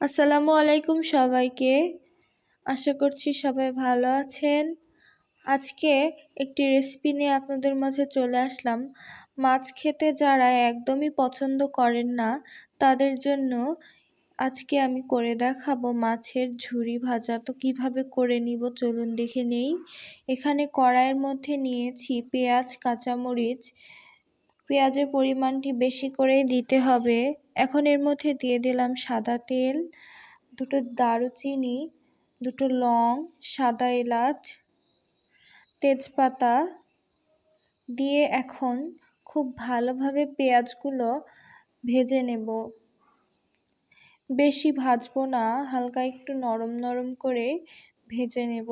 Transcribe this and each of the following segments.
আসসালামু আলাইকুম সবাইকে। আশা করছি সবাই ভালো আছেন। আজকে একটি রেসিপি নিয়ে আপনাদের মাঝে চলে আসলাম। মাছ খেতে যারা একদমই পছন্দ করেন না, তাদের জন্য আজকে আমি করে দেখাবো মাছের ঝুরি ভাজা। তো কীভাবে করে নিব চলুন দেখে নেই। এখানে কড়াইয়ের মধ্যে নিয়েছি পেঁয়াজ, কাঁচামরিচ পেঁয়াজের পরিমাণটি বেশি করেই দিতে হবে। এখন এর মধ্যে দিয়ে দিলাম সাদা তেল, দুটো দারুচিনি, দুটো লং, সাদা এলাচ, তেজপাতা দিয়ে এখন খুব ভালোভাবে পেঁয়াজগুলো ভেজে নেব। বেশি ভাজবো না, হালকা একটু নরম নরম করে ভেজে নেব।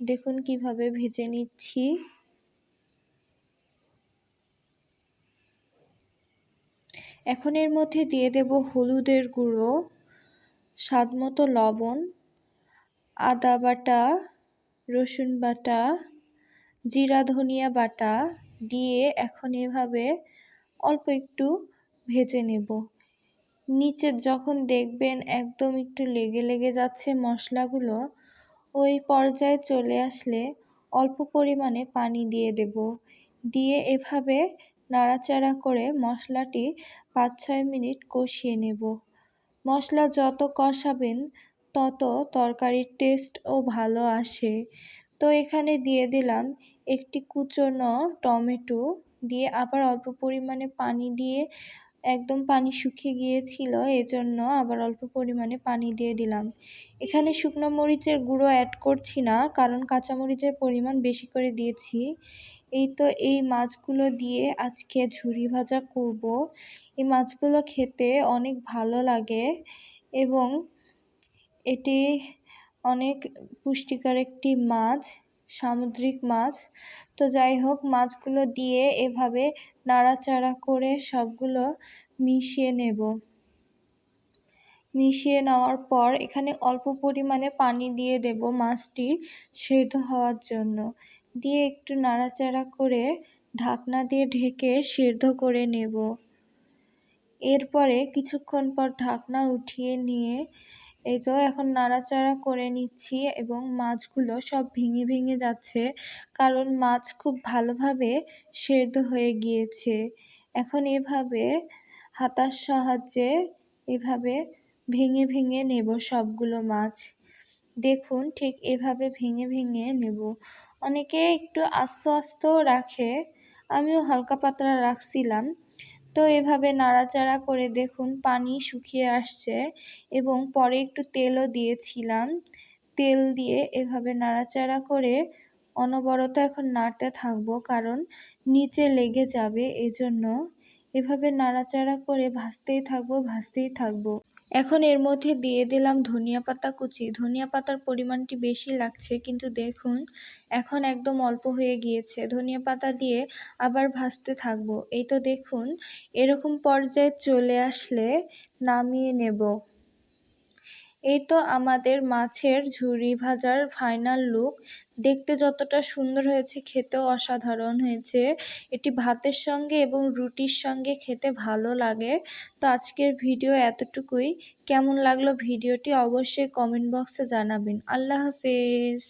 দেখুন কীভাবে ভেজে নিচ্ছি। এখন এর মধ্যে দিয়ে দেব হলুদের গুঁড়ো, স্বাদ মতো লবণ, আদা বাটা, রসুন বাটা, জিরা, ধনিয়া বাটা দিয়ে এখন এভাবে অল্প একটু ভেজে নেব। নিচে যখন দেখবেন একদম একটু লেগে লেগে যাচ্ছে মশলাগুলো, ওই পর্যায়ে চলে আসলে অল্প পরিমাণে পানি দিয়ে দেব। দিয়ে এভাবে নাড়াচাড়া করে মশলাটি পাঁচ ছয় মিনিট কষিয়ে নেব। মশলা যত কষাবেন, তত তরকারির টেস্টও ভালো আসে। তো এখানে দিয়ে দিলাম একটি কুচনো টমেটো দিয়ে আবার অল্প পরিমাণে পানি দিয়ে, একদম পানি শুকিয়ে গিয়েছিল, এজন্য আবার অল্প পরিমাণে পানি দিয়ে দিলাম। এখানে শুকনো মরিচের গুঁড়ো অ্যাড করছি না, কারণ কাঁচামরিচের পরিমাণ বেশি করে দিয়েছি। এই তো এই মাছগুলো দিয়ে আজকে ঝুরি ভাজা করব। এই মাছগুলো খেতে অনেক ভালো লাগে এবং এটি অনেক পুষ্টিকর একটি মাছ, সামুদ্রিক মাছ। তো যাই হোক, মাছগুলো দিয়ে এভাবে নাড়াচাড়া করে সবগুলো মিশিয়ে নেব। মিশিয়ে নেওয়ার পর এখানে অল্প পরিমাণে পানি দিয়ে দেব মাছটি সেদ্ধ হওয়ার জন্য। দিয়ে একটু নাড়াচাড়া করে ঢাকনা দিয়ে ঢেকে সেদ্ধ করে নেব। এরপরে কিছুক্ষণ পর ঢাকনা উঠিয়ে নিয়ে এই তো এখন নাড়াচাড়া করে নিচ্ছি এবং মাছগুলো সব ভেঙে ভেঙে যাচ্ছে কারণ মাছ খুব ভালোভাবে সেদ্ধ হয়ে গিয়েছে। এখন এভাবে হাতার সাহায্যে এভাবে ভেঙে ভেঙে নেব সবগুলো মাছ। দেখুন ঠিক এভাবে ভেঙে ভেঙে নেব। অনেকে একটু আস্ত আস্ত রাখে, আমিও হালকা পাতলা রাখছিলাম। তো এভাবে নাড়াচাড়া করে দেখুন পানি শুকিয়ে আসছে এবং পরে একটু তেলও দিয়েছিলাম। তেল দিয়ে এভাবে নাড়াচাড়া করে অনবরত এখন নাড়তে থাকব, কারণ নিচে লেগে যাবে, এজন্য এভাবে নাড়াচাড়া করে ভাজতেই থাকব ভাজতেই থাকব। এখন এর মধ্যে দিয়ে দিলাম ধনিয়া পাতা কুচি। ধনিয়া পাতার পরিমাণটি বেশি লাগছে, কিন্তু দেখুন, এখন একদম অল্প হয়ে গিয়েছে। ধনিয়া পাতা দিয়ে আবার ভাজতে থাকব। এই তো দেখুন, এরকম পর্যায়ে চলে আসলে নামিয়ে নেব। এই তো আমাদের মাছের ঝুরি ভাজার ফাইনাল লুক দেখতে যতটা সুন্দর হয়েছে, খেতেও অসাধারণ হয়েছে। এটি ভাতের সঙ্গে এবং রুটির সঙ্গে খেতে ভালো লাগে। তো আজকের ভিডিও এতটুকুই। কেমন লাগল ভিডিওটি অবশ্যই কমেন্ট বক্সে জানাবেন। আল্লাহ হাফেজ।